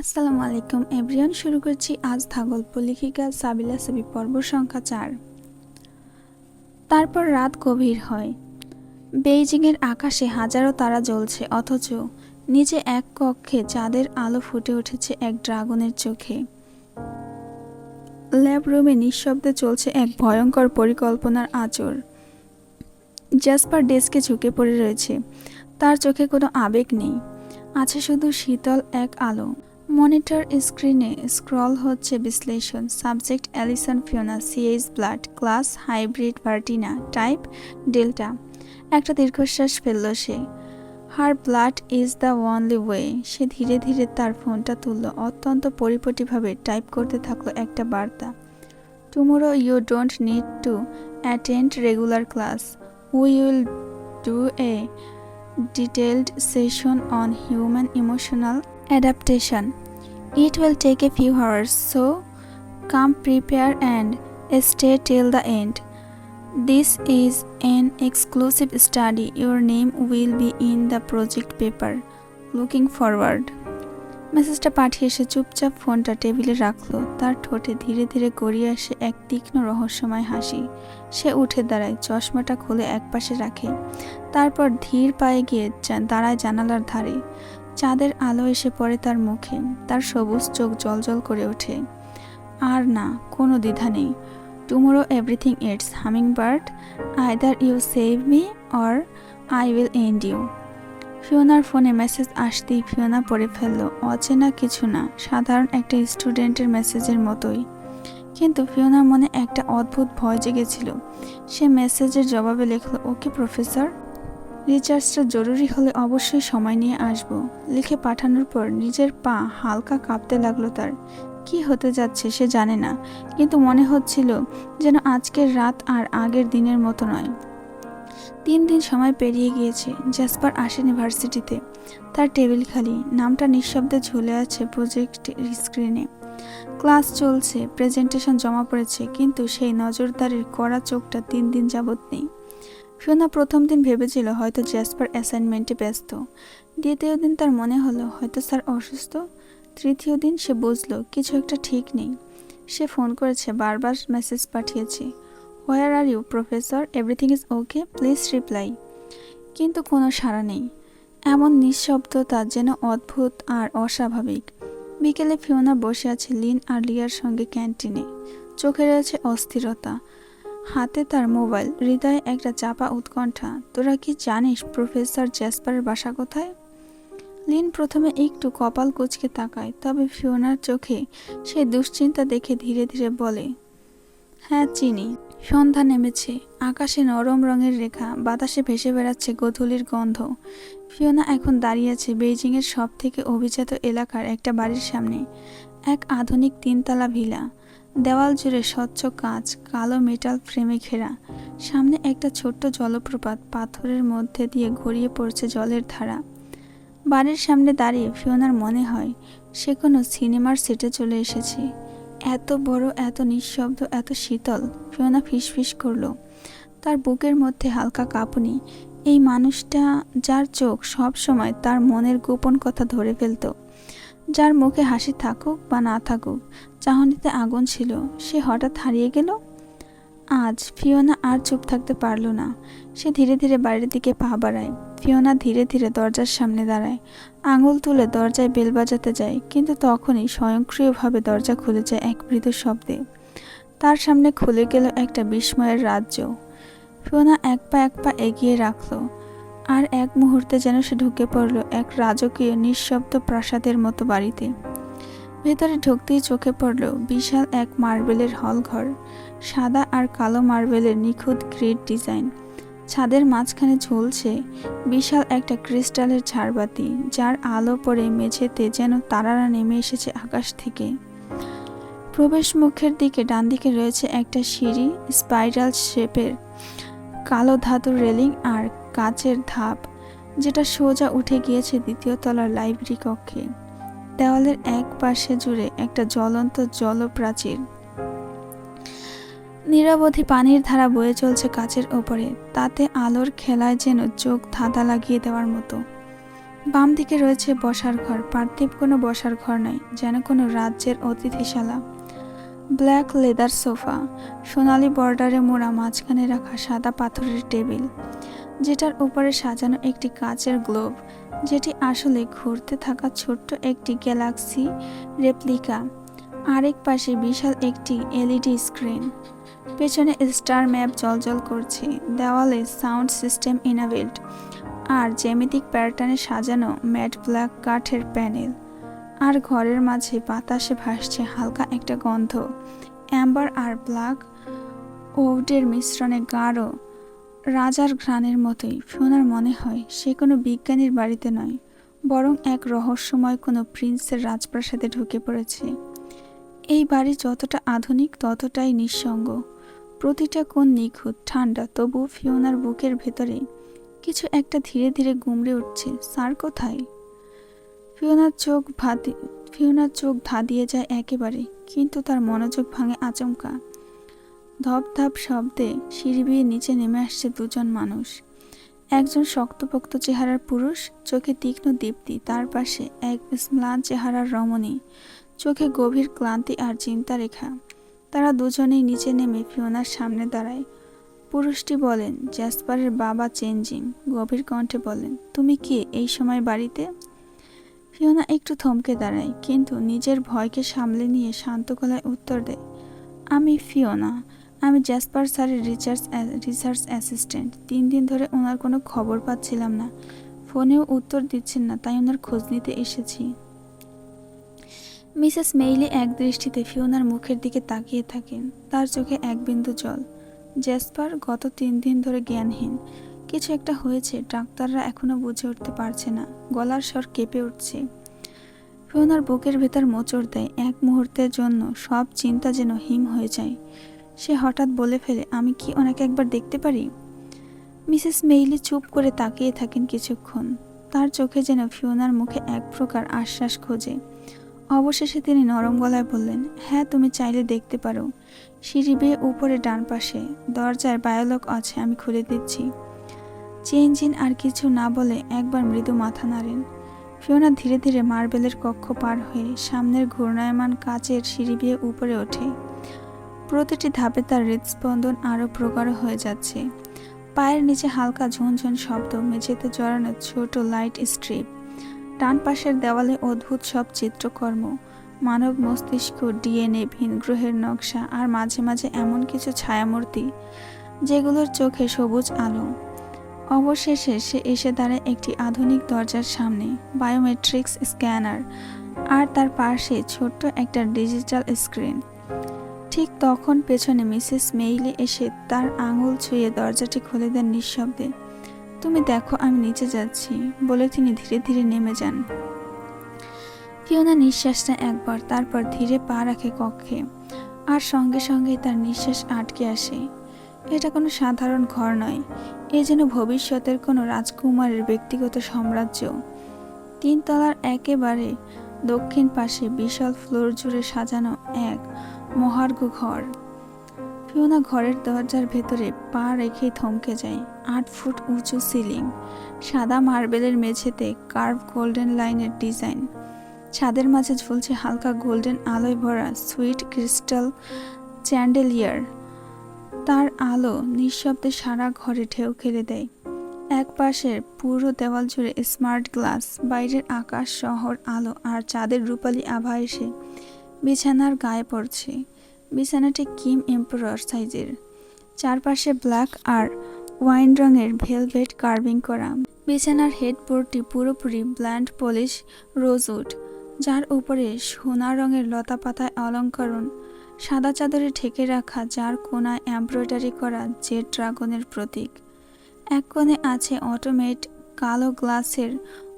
আসসালামু আলাইকুম, এভরিওয়ান। শুরু করছি আজ থা গল্প লেখিকা সাবিলা সাবি পর্ব সংখ্যা চার। তারপর রাত গভীর হয়। বেইজিংয়ের আকাশে হাজারো তারা জ্বলছে, অথচ নিচে এক কক্ষে চাঁদের আলো ফুটে উঠেছে এক ড্রাগনের চোখে। ল্যাব রুমে নিঃশব্দে চলছে এক ভয়ঙ্কর পরিকল্পনার আচর জাসপার ডেস্কে ঝুঁকে পড়ে রয়েছে। তার চোখে কোনো আবেগ নেই। আছে শুধু শীতল এক আলো। মনিটর স্ক্রিনে স্ক্রল হচ্ছে বিশ্লেষণ। Subject Allison Fiona CH blood, class, hybrid Vertina, type, delta. একটা দীর্ঘশ্বাস ফেলল সে। Her blood is the only way. সে ধীরে ধীরে তার ফোনটা তুলল। অত্যন্ত পরিপটিভাবে টাইপ করতে থাকল একটা বার্তা। Tomorrow you don't need to attend regular class we will do a detailed session on human emotional adaptation. It will take a few hours, so come prepare and stay till the end. This is an exclusive study. Your name will be in the project paper. Looking forward. মেসেজটা পাঠিয়ে সে চুপচাপ ফোনটা টেবিলে রাখল তার ঠোঁটে ধীরে ধীরে গড়িয়ে আসে এক তীক্ষ্ণ রহস্যময় হাসি সে উঠে দাঁড়ায় চশমাটা খুলে একপাশে রাখে তারপর ধীর পায়ে গিয়ে দাঁড়ায় জানালার ধারে চাঁদের আলো এসে পড়ে তার মুখে, তার সবুজ চোখ জলজল করে ওঠে। আর না, কোনো দ্বিধা নেই। Tomorrow everything it's hummingbird either you save me or I will end you ফিওনার ফোনে মেসেজ আসতেই ফিওনা পড়ে ফেলল। অচেনা কিছু না, সাধারণ একটা স্টুডেন্টের মেসেজের মতোই। কিন্তু ফিওনার মনে একটা অদ্ভুত ভয় জেগেছিল। সে মেসেজের জবাবে লিখল, ওকে, প্রফেসর। রিচার্জটা জরুরি হলে অবশ্যই সময় নিয়ে আসব। লিখে পাঠানোর পর নিজের পা হালকা কাঁপতে লাগল তার। কি হতে যাচ্ছে সে জানে না, কিন্তু মনে হচ্ছিল যেন আজকের রাত আর আগের দিনের মতো নয়। তিন দিন সময় পেরিয়ে গিয়েছে, জাসপার আসেনি ভার্সিটিতে। তার টেবিল খালি, নামটা নিঃশব্দে ঝুলে আছে প্রজেক্ট স্ক্রিনে। ক্লাস চলছে, প্রেজেন্টেশন জমা পড়েছে, কিন্তু সেই নজরদারির কড়া চোখটা তিন দিন যাবৎ নেই। ফিওনা প্রথম দিন ভেবেছিল হয়তো জ্যাসপার অ্যাসাইনমেন্টে ব্যস্ত। দ্বিতীয় দিন তার মনে হলো হয়তো স্যার অসুস্থ। তৃতীয় দিন সে বুঝলো কিছু একটা ঠিক নেই। সে ফোন করেছে, বারবার মেসেজ পাঠিয়েছে। Where are you professor? Everything is okay please reply কিন্তু কোনো সাড়া নেই। এমন নিঃশব্দতা যেন অদ্ভুত আর অস্বাভাবিক। বিকেলে ফিওনা বসে আছে লিন আর লিয়ার সঙ্গে ক্যান্টিনে। চোখে রয়েছে অস্থিরতা। হাতে তার মোবাইল, হৃদয়ে একটা চাপা উৎকণ্ঠা। তোরা কি জানিস প্রফেসর জ্যাসপারের বাসা কোথায়? লিন প্রথমে একটু কপাল কুচকে তাকায়, তবে ফিওনার চোখে সে দুশ্চিন্তা দেখে ধীরে ধীরে বলে হ্যাঁ চিনি। সন্ধ্যা নেমেছে। আকাশে নরম রঙের রেখা, বাতাসে ভেসে বেড়াচ্ছে গোধূলির গন্ধ। ফিওনা এখন দাঁড়িয়ে আছে বেইজিংয়ের সব থেকে অভিজাত এলাকার একটা বাড়ির সামনে, এক আধুনিক তিনতলা ভিলা। দেওয়াল জুড়ে স্বচ্ছ কাঁচ, কালো মেটাল ফ্রেমে ঘেরা। সামনে একটা ছোট্ট জলপ্রপাত, পাথরের মধ্যে দিয়ে গড়িয়ে পড়ছে জলের ধারা। বাড়ির সামনে দাঁড়িয়ে ফিওনার মনে হয়, সে কোনো সিনেমার সেটে চলে এসেছে। এত বড়, এত নিঃশব্দ, এত শীতল, ফিওনা ফিসফিস করল। তার বুকের মধ্যে হালকা কাঁপুনি। এই মানুষটা, যার চোখ সব সময় তার মনের গোপন কথা ধরে ফেলতো। যার মুখে হাসি থাকুক বা না থাকুক চাহনিতে আগুন ছিল, সে হঠাৎ হারিয়ে গেল। আজ ফিওনা আর চুপ থাকতে পারল না। সে ধীরে ধীরে বাড়ির দিকে পা বাড়ায়। ফিওনা ধীরে ধীরে দরজার সামনে দাঁড়ায়। আঙুল তুলে দরজায় বেল বাজাতে যায়, কিন্তু তখনই স্বয়ংক্রিয়ভাবে দরজা খুলে যায় এক মৃদু শব্দে। তার সামনে খুলে গেল একটা বিস্ময়ের রাজ্য। ফিওনা এক পা এক পা এগিয়ে রাখল, আর এক মুহূর্তে যেন সে ঢুকে পড়ল এক রাজকীয় নিঃশব্দ প্রাসাদের মতো বাড়িতে। ভেতরে ঢুকতেই চোখে পড়ল বিশাল এক মার্বেলের হল ঘর সাদা আর কালো মার্বেলের নিখুঁত গ্রিড ডিজাইন। ছাদের মাঝখানে ঝুলছে বিশাল একটা ক্রিস্টালের ঝাড়বাতি, যার আলো পড়ে মেঝেতে যেন তারারা নেমে এসেছে আকাশ থেকে। প্রবেশ মুখের দিকে ডান দিকে রয়েছে একটা সিঁড়ি, স্পাইরাল শেপের কালো ধাতুর রেলিং আর কাচের ধাপ, যেটা সোজা উঠে গিয়েছে দ্বিতীয় তলার লাইব্রেরি কক্ষে। দেওয়ালের এক পাশে জুড়ে একটা জ্বলন্ত জলপ্রাচীর। নিরবধি পানির ধারা বয়ে চলছে কাচের ওপরে, তাতে আলোর খেলায় যেন চোখ ধাঁধা লাগিয়ে দেওয়ার মতো। বাম দিকে রয়েছে বসার ঘর, পার্থিব কোনো বসার ঘর নয় যেন কোনো রাজ্যের অতিথিশালা। ব্ল্যাক লেদার সোফা, সোনালি বর্ডারে মোড়া মাঝখানে রাখা সাদা পাথরের টেবিল। যেটার উপরে সাজানো একটি কাচের গ্লোব, যেটি আসলে ঘুরতে থাকা ছোট্ট একটি গ্যালাক্সি রেপ্লিকা, আরেক পাশে বিশাল একটি এলইডি স্ক্রিন। পেছনে স্টার ম্যাপ জলজল করছে, দেওয়ালে সাউন্ড সিস্টেম ইনাবিল্ট, আর জ্যামিতিক প্যাটার্নে সাজানো ম্যাট ব্ল্যাক কাঠের প্যানেল। আর ঘরের মাঝে বাতাসে ভাসছে হালকা একটা গন্ধ, অ্যাম্বার আর ব্ল্যাক ওউডের মিশ্রণে গাঢ় রাজার ঘ্রাণের মতোই ফিওনার মনে হয় সে কোনো বিজ্ঞানীর বাড়িতে নয়, বরং এক রহস্যময় কোনো প্রিন্সের রাজপ্রাসাদে ঢুকে পড়েছে। এই বাড়ি যতটা আধুনিক, ততটাই নিঃসঙ্গ। প্রতিটা কোণ নিখুঁত, ঠান্ডা, তবু ফিওনার বুকের ভেতরে কিছু একটা ধীরে ধীরে গুমড়ে উঠছে। স্যার কোথায়? ফিওনার চোখ ভাতি, ফিওনার চোখ ধাঁধিয়ে যায় একেবারে, কিন্তু তার মনোযোগ ভাঙে আচমকা। ধপধাপ শব্দে সিঁড়ি বেয়ে নিচে নেমে আসছে দুজন মানুষ। একজন শক্তপোক্ত চেহারার পুরুষ, চোখে তীক্ষ্ণ দীপ্তি, তার পাশে এক ম্লান চেহারার রমণী। চোখে গভীর ক্লান্তি আর চিন্তা রেখা তারা দুজনেই নিচে নেমে ফিওনার সামনে দাঁড়ায়। পুরুষটি বলেন, জ্যাসপারের বাবা চেঞ্জিং গভীর কণ্ঠে বলেন, তুমি কে এই সময় বাড়িতে? ফিওনা একটু থমকে দাঁড়ায়, কিন্তু নিজের ভয়কে সামলে নিয়ে শান্ত গলায় উত্তর দেয়, আমি ফিওনা। আমি জ্যাসপার স্যারের রিসার্চ রিসার্চ অ্যাসিস্ট্যান্ট তিন দিন ধরে ওনার কোনো খবর পাচ্ছিলাম না। ফোনেও উত্তর দিচ্ছেন না, তাই ওনার খোঁজ নিতে এসেছি। মিসেস মেইলি এক দৃষ্টিতে ফিওনার মুখের দিকে তাকিয়ে থাকেন। তার চোখে এক বিন্দু জল। জ্যাসপার গত তিন দিন ধরে জ্ঞানহীন। কিছু একটা হয়েছে, ডাক্তাররা এখনও বুঝে উঠতে পারছে না। গলার স্বর কেঁপে উঠছে। ফিওনার বুকের ভেতর মোচড় দেয় এক মুহূর্তের জন্য। সব চিন্তা যেন হিম হয়ে যায়। সে হঠাৎ বলে ফেলে, আমি কি ওনাকে একবার দেখতে পারি? মিসেস মেইলি চুপ করে তাকিয়ে থাকেন কিছুক্ষণ। তার চোখে যেন ফিওনার মুখে এক প্রকার আশ্বাস খোঁজে। অবশেষে তিনি নরম গলায় বললেন হ্যাঁ তুমি চাইলে দেখতে পারো। সিঁড়ি বেয়ে উপরে ডান পাশে, দরজার বায়োলক আছে, আমি খুলে দিচ্ছি। চেঞ্জিন আর কিছু না বলে একবার মৃদু মাথা নাড়েন। ফিওনা ধীরে ধীরে মার্বেলের কক্ষ পার হয়ে সামনের ঘূর্ণায়মান কাচের সিঁড়ি বেয়ে উপরে ওঠে। প্রতিটি ধাপে তার হৃদস্পন্দন আরও প্রগাঢ় হয়ে যাচ্ছে। পায়ের নিচে হালকা ঝুনঝুন শব্দ, মেঝেতে জড়ানো ছোট লাইট স্ট্রিপ, ডান পাশের দেওয়ালে অদ্ভুত সব চিত্রকর্ম, মানব মস্তিষ্ক, ডিএনএ, ভিন গ্রহের নকশা আর মাঝে মাঝে এমন কিছু ছায়ামূর্তি যেগুলোর চোখে সবুজ আলো। অবশেষে সে এসে দাঁড়ায় একটি আধুনিক দরজার সামনে বায়োমেট্রিক্স স্ক্যানার আর তার পাশে ছোট্ট একটা ডিজিটাল স্ক্রিন ঠিক তখন পেছনে মিসেস মেইলি এসে তার আঙুল ছুঁয়ে দরজাটি খুলে দেন নিঃশব্দে। তুমি দেখো, আমি নিচে যাচ্ছি, বলে তিনি ধীরে ধীরে নেমে যান। ফিওনা নিঃশ্বাসটা একবার, তারপর ধীরে পা রাখে কক্ষে, আর সঙ্গে সঙ্গেই তার নিঃশ্বাস আটকে আসে। এটা কোনো সাধারণ ঘর নয়, এ যেন ভবিষ্যতের কোনো রাজকুমারের ব্যক্তিগত সাম্রাজ্য। তিনতলার একেবারে দক্ষিণ পাশে বিশাল ফ্লোর জুড়ে সাজানো এক মহার্ঘ ঘর। ফিওনা ঘরের দরজার ভেতরে পা রেখেই থমকে যায়। আট ফুট উঁচু সিলিং, সাদা মার্বেলের মেঝেতে কার্ভ গোল্ডেন লাইনের ডিজাইন। ছাদের মাঝে ঝুলছে হালকা গোল্ডেন আলোয় ভরা সুইট ক্রিস্টাল চ্যান্ডেলিয়ার। তার আলো নিঃশব্দে সারা ঘরে ঢেউ খেলে দেয়। এক পাশের পুরো দেওয়াল জুড়ে স্মার্ট গ্লাস, বাইরের আকাশ, শহর, আলো আর চাঁদের রূপালী আভা এসে বিছানার গায়ে পড়ছে। বিছানাটি কিম এম্পোরার সাইজের। চারপাশে ব্ল্যাক আর ওয়াইন রঙের ভেলভেট কার্ভিং করা। বিছানার হেডবোর্ডটি পুরোপুরি ব্ল্যান্ড পলিশ রোজউড, যার উপরে সোনা রঙের লতা পাতায় অলঙ্করণ। সাদা চাদরে ঢেকে রাখা যার কোনায় এমব্রয়ডারি করা জেড ড্রাগনের প্রতীক। এক কোণে আছে অটোমেট কালো গ্লাসের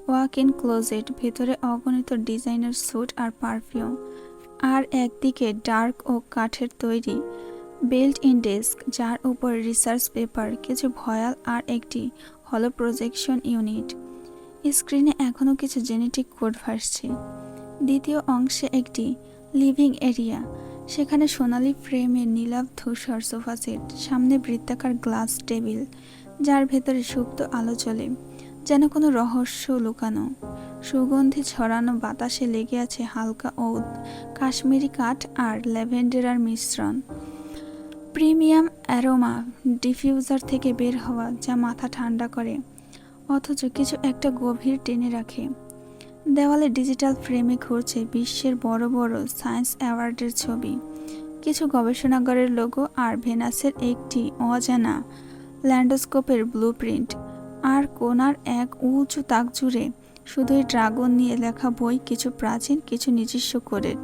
ওয়াক ইন ক্লোজেট ভেতরে অগণিত ডিজাইনার স্যুট আর পারফিউম আর একদিকে ডার্ক ও কাঠের তৈরি বেল্ট ইন ডেস্ক যার উপর রিসার্চ পেপার কিছু ভয়াল আর একটি হলো প্রজেকশন ইউনিট স্ক্রিনে এখনও কিছু জেনেটিক কোড ভাসছে। দ্বিতীয় অংশে একটি লিভিং এরিয়া সেখানে সোনালি ফ্রেমে নীলাভ ধূসর সোফা সেট সামনে বৃত্তাকার গ্লাস টেবিল যার ভেতরে সুপ্ত আলো চলে, যেন কোনো রহস্য লুকানো। সুগন্ধি ছড়ানো বাতাসে লেগে আছে হালকা ঔদ কাশ্মীরি কাঠ আর ল্যাভেন্ডারার মিশ্রণ। প্রিমিয়াম অ্যারোমা ডিফিউজার থেকে বের হওয়া, যা মাথা ঠান্ডা করে, অথচ কিছু একটা গভীর টেনে রাখে। দেওয়ালে ডিজিটাল ফ্রেমে ঘুরছে বিশ্বের বড় বড় সায়েন্স অ্যাওয়ার্ডের ছবি। কিছু গবেষণাগারের লোগো আর ভেনাসের একটি অজানা ল্যান্ডোস্কোপের ব্লুপ্রিন্ট। আর কোনার এক উঁচু তাক জুড়ে শুধুই ড্রাগন নিয়ে লেখা বই কিছু প্রাচীন, কিছু নিজস্ব করে।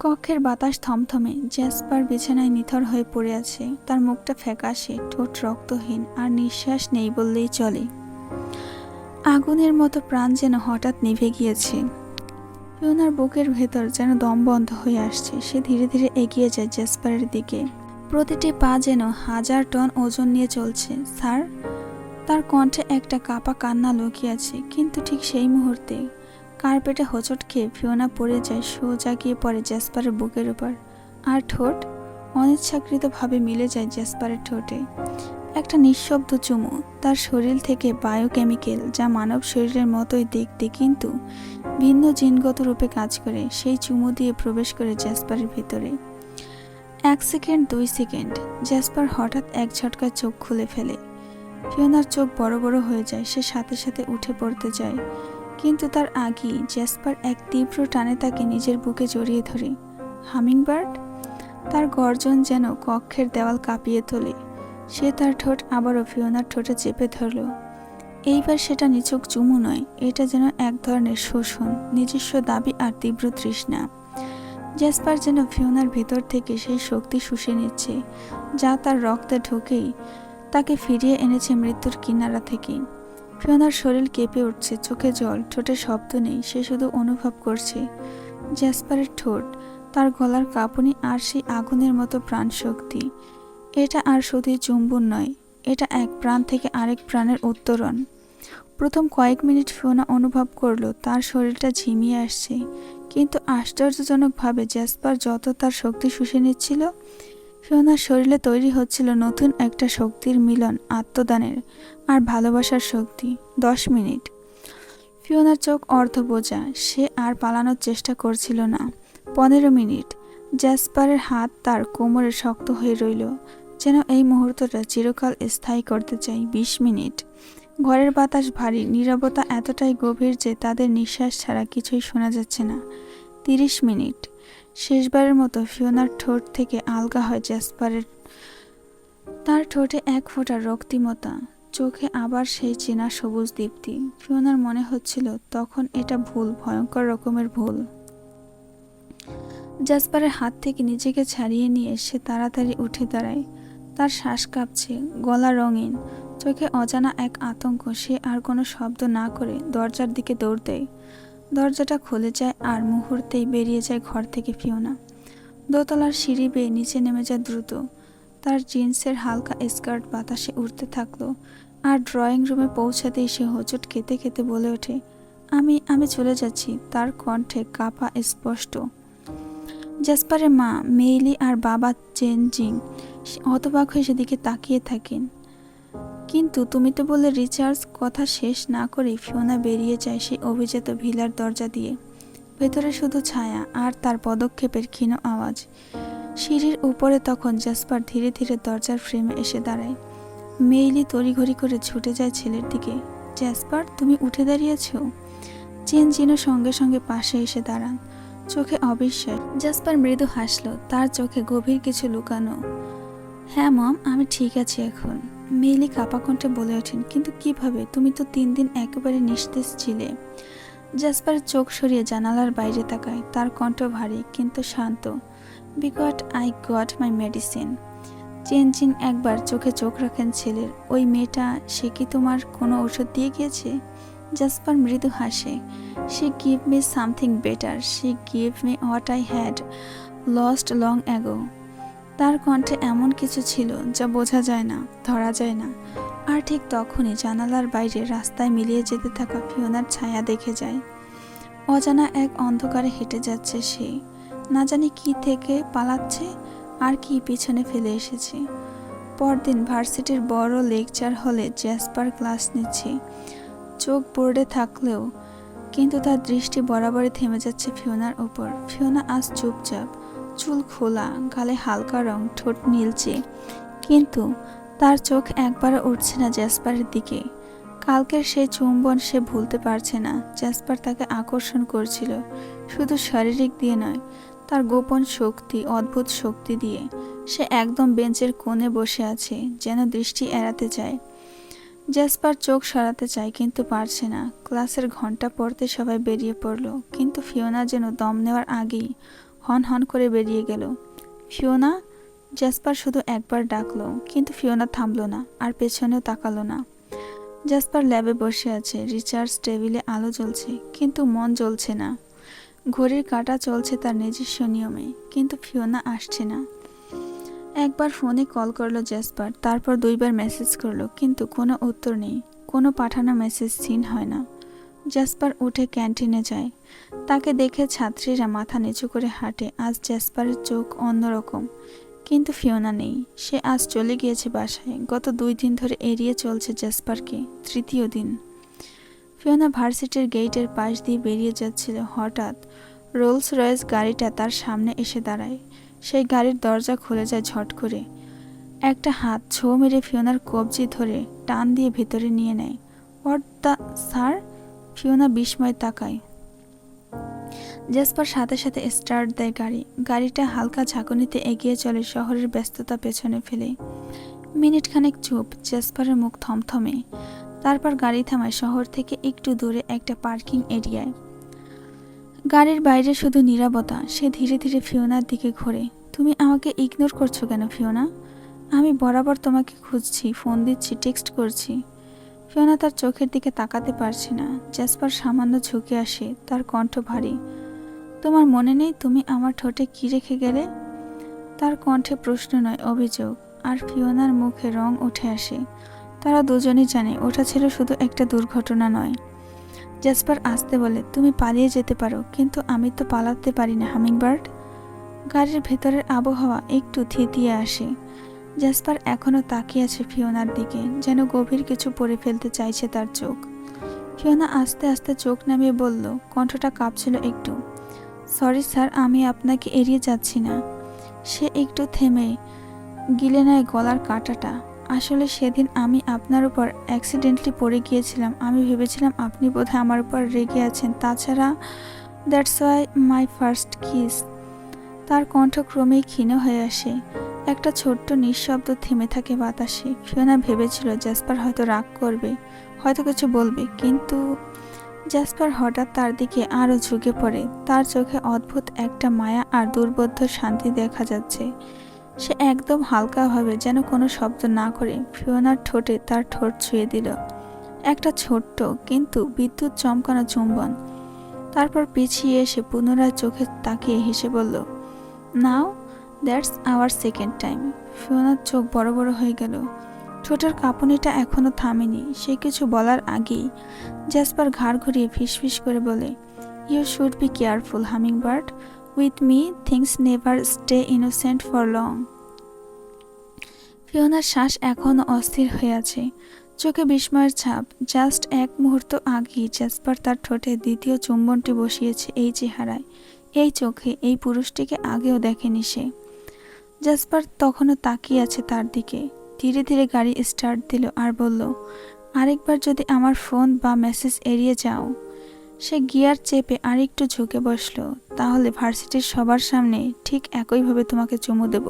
কক্ষের বাতাস থমথমে, জ্যাসপার বিছানায় নিথর হয়ে পড়ে আছে। তার মুখটা ফ্যাকাশে, ঠোঁট রক্তহীন, আর নিঃশ্বাস নেই বললেই চলে। আগুনের মতো প্রাণ যেন হঠাৎ নিভে গিয়েছে। ফিওনার বুকের ভেতর যেন দম বন্ধ হয়ে আসছে। সে ধীরে ধীরে এগিয়ে যায় জেসপারের দিকে। প্রতিটি পা যেন হাজার টন ওজন নিয়ে চলছে। স্যার, তার কণ্ঠে একটা কাপা কান্না লুকিয়ে আছে, কিন্তু ঠিক সেই মুহূর্তে কার্পেটে হোঁচট খেয়ে ফিওনা পড়ে যায়, সোজা গিয়ে পড়ে জেসপারের বুকের উপর। আর ঠোঁট অনিচ্ছাকৃতভাবে মিলে যায় জেসপারের ঠোঁটে। একটা নিঃশব্দ চুমু, তার শরীর থেকে বায়োকেমিক্যাল, যা মানব শরীরের মতোই দেখতে কিন্তু ভিন্ন জিনগত রূপে কাজ করে, সেই চুমু দিয়ে প্রবেশ করে জ্যাসপারের ভিতরে। এক সেকেন্ড, দুই সেকেন্ড। জ্যাসপার হঠাৎ এক ঝটকায় চোখ খুলে ফেলে। ফিওনার চোখ বড় বড় হয়ে যায়, সে সাথে সাথে উঠে পড়তে যায়। কিন্তু তার আগেই জ্যাসপার এক তীব্র টানে তাকে নিজের বুকে জড়িয়ে ধরে। হামিংবার্ড? তার গর্জন যেন কক্ষের দেওয়াল কাঁপিয়ে তোলে। সে তার ঠোঁট আবারও ফিওনার ঠোঁটে চেপে ধরল। এইবার সেটা নিচক চুমু নয়, এটা যেন এক ধরনের শোষণ, নিজস্ব দাবি আর তীব্র তৃষ্ণা। জ্যাসপার যেন ফিওনার ভেতর থেকে সেই শক্তি শুষে নিচ্ছে, যা তার রক্তে ঢুকেই তাকে ফিরিয়ে এনেছে মৃত্যুর কিনারা থেকে। ফিওনার শরীর কেঁপে উঠছে, চোখে জল, ঠোঁটে শব্দ নেই, সে শুধু অনুভব করছে। জ্যাসপারের ঠোঁট, তার গলার কাঁপুনি আর সেই আগুনের মতো প্রাণশক্তি। এটা আর শুধুই চুম্বন নয়, এটা এক প্রাণ থেকে আরেক প্রাণের উত্তরণ। প্রথম কয়েক মিনিট ফিওনা অনুভব করল, তার শরীরটা ঝিমিয়ে আসছে। কিন্তু আশ্চর্যজনকভাবে জ্যাসপার যত তার শক্তি শুষে নিচ্ছিল ফিওনার শরীরে তৈরি হচ্ছিল নতুন একটা শক্তির মিলন, আত্মদানের আর ভালোবাসার শক্তি, দশ মিনিট। ফিওনার চোখ অর্ধ বোঝা সে আর পালানোর চেষ্টা করছিল না। পনেরো মিনিট। জ্যাসপারের হাত তার কোমরে শক্ত হয়ে রইল, যেন এই মুহূর্তটা চিরকাল স্থায়ী করতে চাই, বিশ মিনিট। ঘরের বাতাস ভারী, নীরবতা এতটাই গভীর যে তাদের নিঃশ্বাস ছাড়া কিছুই শোনা যাচ্ছে না। তিরিশ মিনিট। শেষবারের মতো ফিওনার ঠোঁট থেকে আলগা হয় জ্যাসপারের। তার ঠোঁটে এক ফোঁটা রক্তিমতা, চোখে আবার সেই চেনা সবুজ দীপ্তি। ফিওনার মনে হচ্ছিল, তখন এটা ভুল, ভয়ঙ্কর রকমের ভুল। জাসপারের হাত থেকে নিজেকে ছাড়িয়ে নিয়ে সে তাড়াতাড়ি উঠে দাঁড়ায়। তার শ্বাস কাঁপছে, গলা রঙিন চোখে অজানা এক আতঙ্ক, সে আর কোনো শব্দ না করে দরজার দিকে দৌড় দেয়। দরজাটা খুলে যায় আর মুহূর্তেই বেরিয়ে যায় ঘর থেকে ফিওনা। দোতলার সিঁড়ি বেয়ে নিচে নেমে যায় দ্রুত। তার জিন্সের হালকা স্কার্ট বাতাসে উঠতে থাকল আর ড্রয়িং রুমে পৌঁছাতেই সে হোঁচট খেতে খেতে বলে ওঠে, আমি আমি চলে যাচ্ছি। তার কণ্ঠে কাপা স্পষ্ট, জাসপারের মা, মেইলি আর বাবা চেনজিং হতবাক হয়ে সেদিকে তাকিয়ে থাকেন। কিন্তু তুমি তো বললে রিচার্জ কথা শেষ না করে ফিওনা বেরিয়ে যায় সেই অভিজাত ভিলার দরজা দিয়ে। ভেতরে শুধু ছায়া আর তার পদক্ষেপের ক্ষীণ আওয়াজ। সিঁড়ির উপরে তখন জাসপার ধীরে ধীরে দরজার ফ্রেমে এসে দাঁড়ায়। মেইলি তড়িঘড়ি করে ছুটে যায় ছেলের দিকে। জ্যাসপার তুমি উঠে দাঁড়িয়েছ? চেন জিনো সঙ্গে সঙ্গে পাশে এসে দাঁড়ান। চোখে অবিশ্বাস। জাসপার মৃদু হাসলো, তার চোখে গভীর কিছু লুকানো। হ্যাঁ মম, আমি ঠিক আছি এখন। মেইলি কাপা কণ্ঠে বলে ওঠেন, কিন্তু কীভাবে? তুমি তো তিন দিন একেবারে নিস্তেজ ছিলে। জাসপার চোখ সরিয়ে জানালার বাইরে তাকায়। তার কণ্ঠ ভারী, কিন্তু শান্ত। বিকট আই গট মাই মেডিসিন চেনচিন একবার চোখে চোখ রাখেন ছেলের। ওই মেয়েটা, সে কি তোমার কোনো ওষুধ দিয়ে গিয়েছে? জাসপার মৃদু হাসে। সে give me something better say give me what I had lost long ago তার কণ্ঠে এমন কিছু ছিল যা বোঝা যায় না, ধরা যায় না। আর ঠিক তখনই জানালার বাইরে রাস্তায় মিলিয়ে যেতে থাকা ফিওনার ছায়া দেখে যায়। অজানা এক অন্ধকারে হেঁটে যাচ্ছে সে। না জানি কি থেকে পালাচ্ছে আর কি পিছনে ফেলে এসেছে। পরদিন ভার্সিটির বড় লেকচার হলে জ্যাসপার ক্লাস নিচ্ছে। চোখ বোর্ডে থাকলেও, কিন্তু তার দৃষ্টি বরাবরই থেমে যাচ্ছে ফিওনার উপর। ফিওনা আজ চুপচাপ। চুল খোলা, গালে হালকা রং, ঠোঁট নীলচে। কিন্তু তার চোখ একবারও উঠছে না জ্যাসপারের দিকে। কালকের সেই চুম্বন সে ভুলতে পারছে না। জ্যাসপার তাকে আকর্ষণ করছিল। শুধু শারীরিক দিয়ে নয়, তার গোপন শক্তি, অদ্ভুত শক্তি দিয়ে। সে একদম বেঞ্চের কোণে বসে আছে, যেন দৃষ্টি এড়াতে চায়। জ্যাসপার চোখ সরাতে চায়, কিন্তু পারছে না। ক্লাসের ঘণ্টা পড়তে সবাই বেরিয়ে পড়ল, কিন্তু ফিওনা যেন দম নেওয়ার আগেই হন হন করে বেরিয়ে গেল। ফিওনা জ্যাসপার শুধু একবার ডাকলো, কিন্তু ফিওনা থামলো না আর পেছনেও তাকালো না। জ্যাসপার ল্যাবে বসে আছে রিচার্জ টেবিলে আলো জ্বলছে, কিন্তু মন জ্বলছে না। ঘড়ির কাঁটা চলছে তার নিজস্ব নিয়মে, কিন্তু ফিওনা আসছে না। একবার ফোনে কল করল জ্যাসপার তারপর দুইবার মেসেজ করল, কিন্তু কোনো উত্তর নেই, কোনো পাঠানো মেসেজ সিন হয় না। জ্যাসপার উঠে ক্যান্টিনে যায়। তাকে দেখে ছাত্রীরা মাথা নিচু করে হাঁটে। আজ জ্যাসপারের চোখ অন্যরকম। কিন্তু ফিওনা নেই। সে আজ চলে গিয়েছে বাসায়। গত দুই দিন ধরে এড়িয়ে চলছে জ্যাসপারকে তৃতীয় দিন। ফিওনা ভার্সিটির গেটের পাশ দিয়ে বেরিয়ে যাচ্ছিল। হঠাৎ রোলস রয়েস গাড়িটা তার সামনে এসে দাঁড়ায়। সেই গাড়ির দরজা খুলে যায় ঝট করে। একটা হাত ছো মেরে ফিওনার কবজি ধরে টান দিয়ে ভেতরে নিয়ে নেয়। What the sir? ফিওনা বিস্ময় তাকায়। জেসপার সাথে সাথে স্টার্ট দেয় গাড়ি। গাড়িটা হালকা ঝাঁকুনিতে এগিয়ে চলে শহরের ব্যস্ততা পেছনে ফেলে। মিনিট খানেক চুপ, জেসপারের মুখ থমথমে। তারপর গাড়ি থামায় শহর থেকে একটু দূরে একটা পার্কিং এরিয়ায়। গাড়ির বাইরে শুধু নীরবতা, সে ধীরে ধীরে ফিওনার দিকে ঘোরে। তুমি আমাকে ইগনোর করছ কেন ফিওনা? আমি বরাবর তোমাকে খুঁজছি, ফোন দিচ্ছি টেক্সট করছি। ফিওনা তার চোখের দিকে তাকাতে পারছে না। জ্যাসপার সামান্য ঝুঁকে আসে, তার কণ্ঠ ভারী। তোমার মনে নেই তুমি আমার ঠোঁটে কি রেখে গেলে? তার কণ্ঠে প্রশ্ন নয়, অভিযোগ। আর ফিওনার মুখে রং উঠে আসে। তারা দুজনই জানে ওটা ছিল শুধু একটা দুর্ঘটনা নয়। জ্যাসপার আসতে বলে, তুমি পালিয়ে যেতে পারো, কিন্তু আমি তো পালাতে পারি না, হামিংবার্ড। গাড়ির ভেতরের আবহাওয়া একটু থিতিয়ে আসে। জ্যাসপার এখনও তাকিয়ে আছে ফিওনার দিকে, যেন গভীর কিছু পড়ে ফেলতে চাইছে তার চোখ। ফিওনা আস্তে আস্তে চোখ নামিয়ে বলল, কণ্ঠটা কাঁপছিল একটু। সরি স্যার, আমি আপনাকে এড়িয়ে যাচ্ছি না। সে একটু থেমে গিলে নেয় গলার কাঁটাটা। আসলে সেদিন আমি আপনার উপর অ্যাক্সিডেন্টলি পড়ে গিয়েছিলাম। আমি ভেবেছিলাম আপনি বোধহয় আমার উপর রেগে আছেন। তাছাড়া that's why my first kiss তার কণ্ঠ ক্রমেই ক্ষীণ হয়ে আসে। একটা ছোট্ট নিঃশব্দ থেমে থাকে বাতাসে। ফিওনা ভেবেছিল জ্যাসপার হয়তো রাগ করবে, হয়তো কিছু বলবে। কিন্তু জ্যাসপার হঠাৎ তার দিকে আরও ঝুঁকে পড়ে। তার চোখে অদ্ভুত একটা মায়া আর দুর্বোধ্য শান্তি দেখা যাচ্ছে। সে একদম হালকাভাবে যেন কোনো শব্দ না করে ফিওনার ঠোঁটে তার ঠোঁট ছুঁয়ে দিল। একটা ছোট্ট কিন্তু বিদ্যুৎ চমকানো চুম্বন। তারপর পিছিয়ে এসে পুনরায় চোখে তাকিয়ে হেসে বলল, নাও। That's our second time. ফিওনার চোখ বড় বড় হয়ে গেল। ঠোঁটের কাঁপুনিটা এখনও থামেনি। সে কিছু বলার আগেই জ্যাসপার ঘাড় ঘুরিয়ে ফিসফিস করে বলে you should be careful hummingbird with me things never stay innocent for long ফিওনার শ্বাস এখনও অস্থির হয়ে আছে। চোখে বিস্ময়ের ছাপ। জাস্ট এক মুহূর্ত আগেই জ্যাসপার তার ঠোঁটে দ্বিতীয় চুম্বনটি বসিয়েছে এই চেহারায়। এই চোখে এই পুরুষটিকে আগেও দেখেনি সে। জাসপার তখনও তাকিয়ে আছে তার দিকে। ধীরে ধীরে গাড়ি স্টার্ট দিল আর বলল, আরেকবার যদি আমার ফোন বা মেসেজ এড়িয়ে যাও। সে গিয়ার চেপে আরেকটু ঝুঁকে বসল, তাহলে ভার্সিটির সবার সামনে ঠিক একইভাবে তোমাকে চুমু দেব।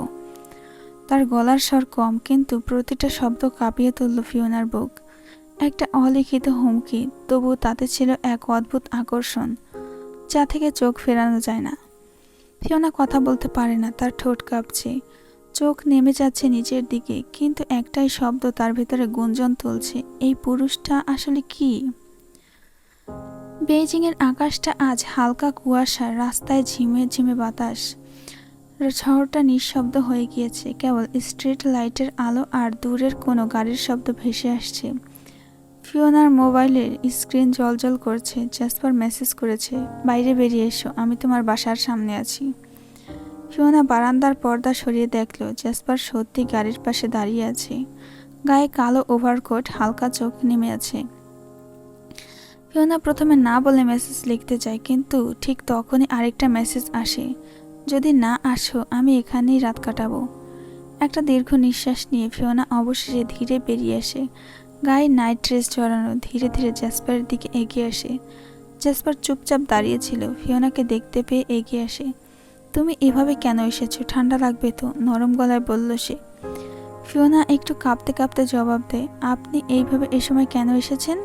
তার গলার স্বর কম, কিন্তু প্রতিটা শব্দ কাঁপিয়ে তুলল ফিওনার বুক। একটা অলিখিত হুমকি তবু তাতে ছিল এক অদ্ভুত আকর্ষণ, যা থেকে চোখ ফেরানো যায় না। ফিওনা কথা বলতে পারে না, তার ঠোঁট কাঁপছে। চোখ নেমে যাচ্ছে নিচের দিকে, কিন্তু একটাই শব্দ তার ভেতরে গুঞ্জন তুলছে, এই পুরুষটা আসলে কি? বেইজিংয়ের আকাশটা আজ হালকা কুয়াশা, রাস্তায় ঝিমে ঝিমে বাতাস। শহরটা নিঃশব্দ হয়ে গিয়েছে, কেবল স্ট্রিট লাইটের আলো আর দূরের কোনো গাড়ির শব্দ ভেসে আসছে। ফিওনার মোবাইলের স্ক্রিন জলজল করছে, জাসপার মেসেজ করেছে, বাইরে বেরিয়ে এসো, আমি তোমার বাসার সামনে আছি। ফিওনা বারান্দার পর্দা সরিয়ে দেখল জ্যাসপার সত্যি গাড়ির পাশে দাঁড়িয়ে আছে। গায়ে কালো ওভারকোট, হালকা চোখ নেমে আছে। ফিওনা প্রথমে না বলে মেসেজ লিখতে চায়, কিন্তু ঠিক তখনই আরেকটা মেসেজ আসে, যদি না আসো, আমি এখানেই রাত কাটাবো। একটা দীর্ঘ নিঃশ্বাস নিয়ে ফিওনা অবশেষে ধীরে বেরিয়ে আসে। গায়ে নাইট ড্রেস জড়ানো ধীরে ধীরে জ্যাসপারের দিকে এগিয়ে আসে। জ্যাসপার চুপচাপ দাঁড়িয়েছিল ফিওনাকে দেখতে পেয়ে এগিয়ে আসে। তুমি এভাবে কেন এসেছ? ঠান্ডা লাগবে তো, নরম গলায় বলল সে। ফিওনা একটু কাঁপতে কাঁপতে জবাব দেয়, আপনি এইভাবে এ সময় কেন এসেছেন?